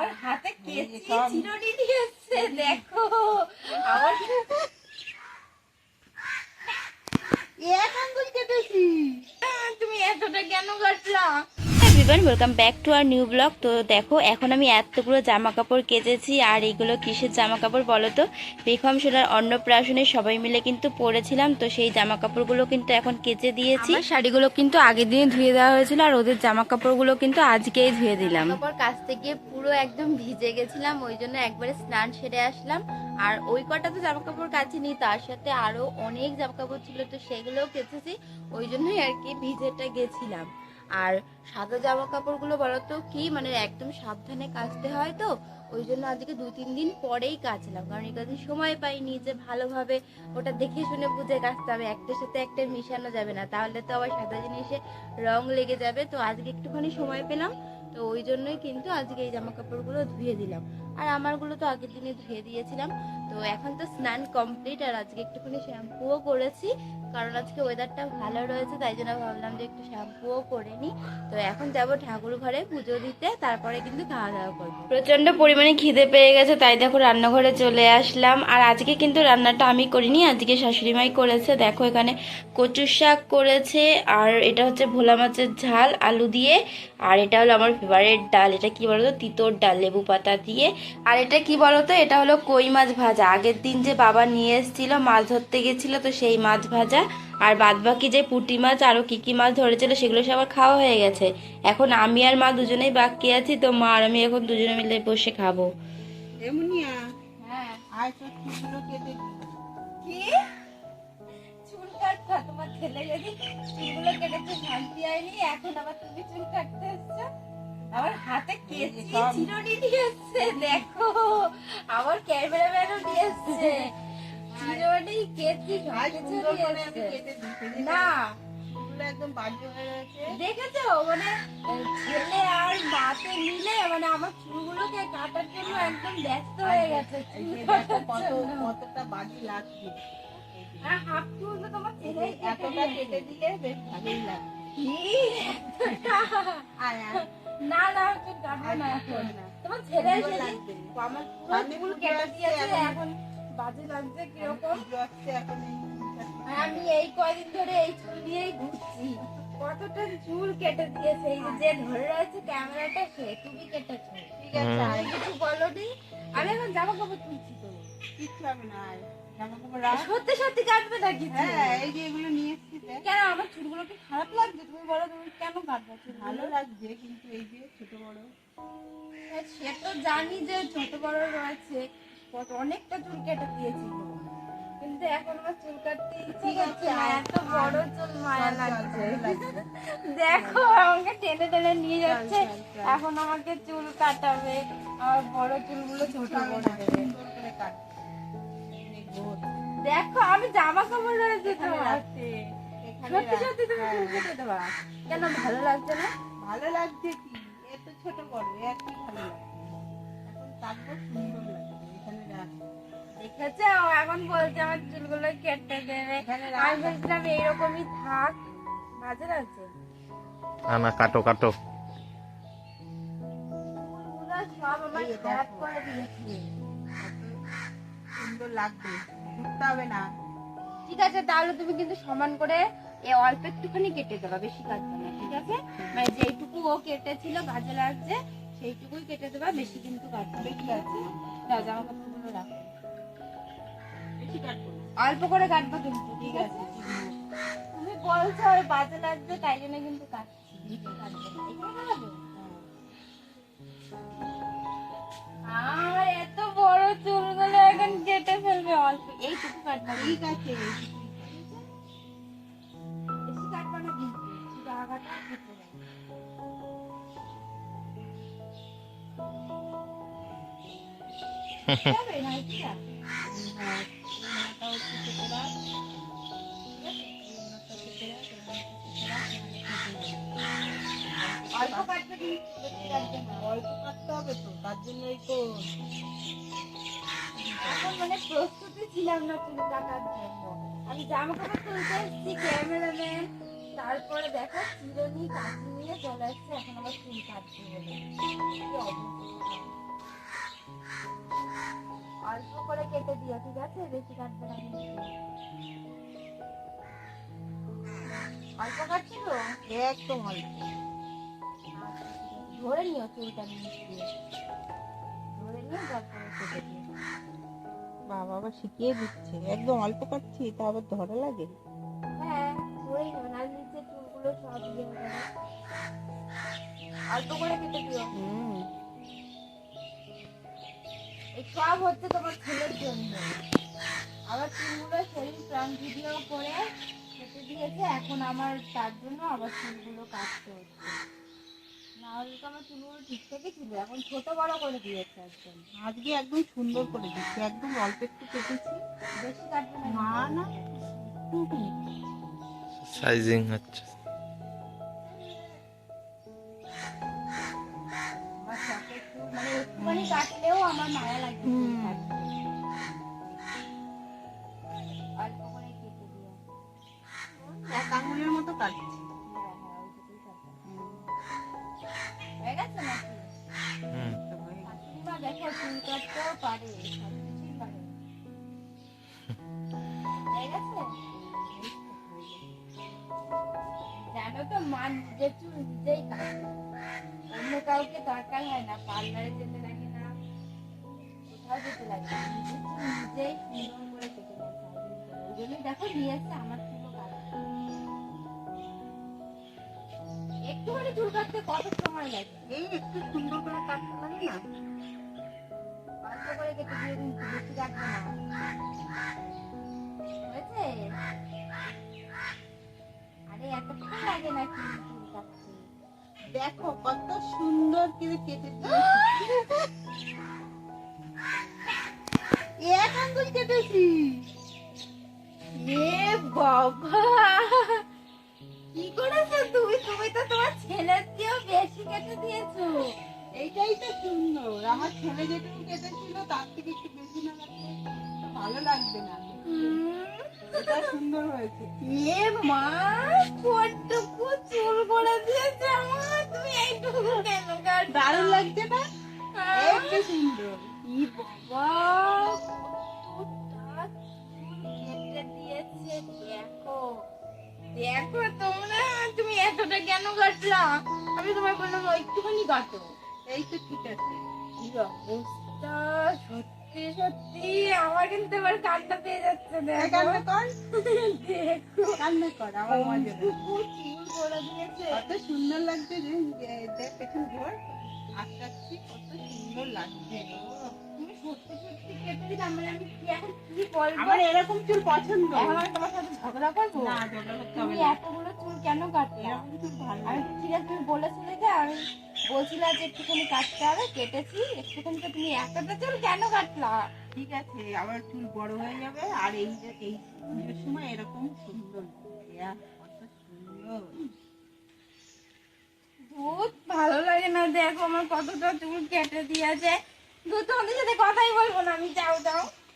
আমার হাতে কেচি চিরুনি দিয়েছে দেখো। আমার এক আঙ্গুল কেটেছি। তুমি এতটা কেন Katla? Everyone welcome back to our new blog তো দেখো এখন আমি এতগুলো জামা কাপড় কেচেছি আর এগুলো কিসের জামা কাপড় বলো তো? বেগম সোনার অন্নপ্রাশনে সবাই মিলে কিন্তু পরেছিলাম তো সেই জামা কাপড়গুলো কিন্তু এখন কেচে দিয়েছি। শাড়িগুলো কিন্তু আগের দিনে ধুয়ে দেওয়া হয়েছিল আর ওদের জামা কাপড়গুলো কিন্তু আজকেই ধুয়ে দিলাম। তারপর কাছ থেকে পুরো একদম ভিজে গেছিলাম ওই জন্য একবারে স্নান সেরে আসলাম। আর ওই কটা তো জামা কাপড় কাচিনি তার সাথে আরও অনেক জামা কাপড় ছিল তো সেগুলোও কেচেছি ওই জন্যই আর কি ভিজেটা গেছিলাম। আর সাদা জামা কাপড়গুলো বলতো কি মানে একদম সাবধানে কাচতে হয় তো, ওই জন্য আজকে দুই তিন দিন পরেই কাচলাম। কারণ এই কদিন সময় পাইনি যে ভালোভাবে ওটা দেখে শুনে বুঝে কাচতে হবে, একটার সাথে একটা মিশানো যাবে না। তাহলে তো আবার সাদা জিনিসে রং লেগে যাবে। তো আজকে একটুখানি সময় পেলাম, তো ওই জন্যই কিন্তু আজকে এই জামা কাপড়গুলো ধুয়ে দিলাম। আর আমারগুলো তো আগের দিনে ধুয়ে দিয়েছিলাম। তো এখন তো স্নান কমপ্লিট আর আজকে একটুখানি শ্যাম্পুও করেছি, কারণ আজকে ওয়েদারটা ভালো রয়েছে, তাই জন্য ভাবলাম যে একটু শ্যাম্পুও করে নিই। তো এখন যাব ঠাকুর ঘরে পুজো দিতে, তারপরে কিন্তু খাওয়া দাওয়া করব। প্রচণ্ড পরিমাণে খিদে পেয়ে গেছে, তাই দেখো রান্নাঘরে চলে আসলাম। আর আজকে কিন্তু রান্নাটা আমি করিনি, আজকে শাশুড়ি মাই করেছে। দেখো এখানে কচুর শাক করেছে, আর এটা হচ্ছে ভোলা মাছের ঝাল, আলু দিয়ে। আর এটা হলো আমার ফেভারিট ডাল, এটা কি বলতো? তিতোর ডাল, লেবু পাতা দিয়ে। আর এটা কি বলতো? এটা হলো কই মাছ ভাজা। আগের দিন যে বাবা নিয়ে এসেছিল মাছ ধরতে গেছিল তো সেই মাছ ভাজা। আর বাদ বাকি যে পুঁটি মাছ আরও কী কী মাছ ধরেছিল সেগুলো সবার খাওয়া হয়ে গেছে। এখন আমি আর মা দুজনেই বাকি আছি তো মা আর আমি এখন দুজনে মিলে বসে খাব। হ্যাঁ। তোমার ছেলে যদি চুলগুলো কেটেছে শান্তি হয়নি এখন আবার তুমি চুল কাটতে এসছো? আমার হাতে কেচি চিরুনি দিয়েছে দেখো আমার ক্যামেরাম্যানও দিয়েছে। চিরুনি কেচি সুন্দর করে আমি দিয়েছে। কেটে না। একদম বাজে হয়ে রয়েছে দেখেছ? মানে ছেলে আর মাতে মিলে মানে আমার চুলগুলোকে কাটার জন্য একদম ব্যস্ত হয়ে গেছে কত কতটা বাজি লাগছে। আর হাফ চুল তো তোমার ছেলে এতটা কেটে দিলে বেশ ভালোই লাগে আয় আয়। না না কাটবো না এখন তোমার ছেলে সুন্দর এসে আমার পুরো চুল কেটে দিয়েছে এখন। বাজে লাগছে কীরকম? এখন আর আমি এই কয়দিন ধরে এই চুল নিয়েই ঘুরছি। কতটা চুল কেটে দিয়েছে এই যে ধরে রয়েছে ক্যামেরাটা সে তুমি কেটেছো। ঠিক আছে আয় কিছু বলো নি? আমি এখন জামা কাপড় তুলছি তো কিচ্ছু হবে না সত্যি সত্যি কাটবে? হ্যাঁ এই যে এগুলো নিয়ে এসছি কেন আমার চুলগুলো কি খারাপ লাগছে? তুমি বলো তুমি কেন কাটবে ভালো লাগছে কিন্তু এই যে ছোট বড়। সে তো জানি যে ছোট বড় রয়েছে অনেকটা চুল কেটে দিয়েছিল কিন্তু এখন আমার চুল কাটতে ঠিক আছে, এত বড় চুল মায়া লাগছে। দেখো আমাকে টেনে টেনে নিয়ে যাচ্ছে। এখন আমাকে চুল কাটাবে আর বড় চুলগুলো ছোট করে দেবে। সুন্দর করে কাট অনেক গোল। দেখো আমি জামা কাপড় রয়েছে তোমার। এখানে সত্যি সত্যি তুমি হ্যাঁ, চুল কেটে দেবা। কেন ভালো লাগছে না? ভালো লাগছে কি? এত ছোট বড় এ কি ভালো লাগছে? এখন কাটবো সুন্দর লাগছে এখানে রাখ দেখেছে? ও এখন বলছে আমার চুলগুলো কেটে দেবে। আমি বলছিলাম এইরকমই থাক। বাজে লাগছে না না কাটো কাটো। সব আমার খারাপ করে দিয়েছে। সুন্দর লাগবে। ঘুরতে হবে না। ঠিক আছে তাহলে তুমি কিন্তু সমান করে এ অল্প একটুখানি কেটে দেবা বেশি কাটবে না ঠিক আছে? মানে যেইটুকু ও কেটেছিল বাজে লাগছে সেইটুকুই কেটে দেবা বেশি কিন্তু কাটবে ঠিক আছে? দাও জামা কাপড়গুলো রাখো। অল্প করে কাটবা কিন্তু ঠিক আছে। তুমি বলছো ওর বাজে লাগছে তাই জন্য কিন্তু কাটছি। এখানে কাটবা ঠিক আছে বেশি কাটবা না কিন্তু শুধু আগাটা কেটে কেটে কেটে কেটে। অল্প কাটবে কিন্তু। অল্প কাটতে হবে তো তার জন্যই তো এখন মানে প্রস্তুতি ছিলাম না চুল কাটার জন্য। আমি জামা কাপড় তুলতে এসেছি ক্যামেরাম্যান। তারপরে দেখো চিরনি কাটি নিয়ে চলে আসছে এখন আবার চুল কাটতে হবে। কি অবস্থা কেটে দিও ঠিক আছে? বেশি কাটবে না অল্প একদম অল্প। ধরে নিও চুলটা নিচ দিয়ে। ধরে নিয়ে তারপরে কেটে দিও। বাবা শিখিয়ে দিচ্ছে। একদম অল্প কাটছি তা আবার ধরা লাগে? হ্যাঁ ধরেই নেবেন নিচে চুলগুলো সব ইয়ে অল্প করে কেটে দিও। হুম। সব হচ্ছে তোমার ছেলের জন্য। আবার চুলগুলো শরীর প্রাণ ভিডিও করে কেটে দিয়েছে এখন আমার তার জন্য আবার চুলগুলো কাটতে হচ্ছে। না হলে তো আমার চুলগুলো ছিল এখন ছোট বড় করে দিয়েছে একদম। আজকে একদম সুন্দর করে দিচ্ছি একদম অল্প একটু কেটেছি। বেশি কাটবে না। না না সাইজিং হচ্ছে। মানে একটুখানি কাটলেও আমার মায়া দিও। এক আঙুলের মতো কাটছি। পারে পারে হয়ে গেছে জানো তো মা নিজের চুল নিজেই কাটে অন্য কাউকে দরকার হয় না পার্লারে যেতে লাগে না কোথাও যেতে লাগে না নিজের নিজেই সুন্দর করে কেটে নেয় দেখো নিয়েছে আমার চুলও কাটে একটুখানি চুল কাটতে কত সময় লাগে? এই একটু সুন্দর করে কাটতে লাগে না? অল্প করে কেটে দেখো, কত সুন্দর করে কেটে এক আঙ্গুল কেটেছি। এ বাবা। কি করেছ তুমি তুমি তো তোমার ছেলের চেয়েও বেশি কেটে দিয়েছ। এইটাই তো সুন্দর আমার ছেলে যেটুকু কেটেছিল তার থেকে একটু বেশি না লাগবে ভালো লাগবে না। এটা সুন্দর হয়েছে। এ মা কতটুকু চুল করে দিয়েছে আমার তুমি এইটুকু কেন? দারুণ লাগছে না? হ্যাঁ? সুন্দর। ই বাবা দেখো দেখো তোমরা তুমি এতটা কেন কাটলা? আমি তোমায় বললাম একটুখানি কাটো। এই তো ঠিক আছে। কি অবস্থা? সত্যি সত্যি আমার কিন্তু এবার কান্না পেয়ে যাচ্ছে এই কান্না কর। দেখো। কান্না কর আমার মজা চুল করে দিয়েছে। কত সুন্দর লাগছে যে যে দেখ পেছন ঘোর। আস্তে আস্তে কত সুন্দর লাগছে। তুমি সত্যি সত্যি কেটে দিলে মানে আমার এরকম চুল পছন্দ। তোমার সাথে ঝগড়া করব? না ঝগড়া করতে তুমি হবে এতগুলো চুল কেন কাটলা? আমি। ঠিক আছে বলেছিলে যে আমি বলছিলাম যে একটুখানি কাটতে হবে কেটেছি। একটুখানি তো তুমি চুল কেন কাটলা? ঠিক আছে আবার চুল বড় হয়ে যাবে। আর এই যে এই পুজোর সময় এরকম সুন্দর। বহুত ভালো লাগে না দেখো আমার কতটা চুল কেটে দিয়েছে। দু তোমাদের সাথে কথাই বলব না আমি যাও যাও।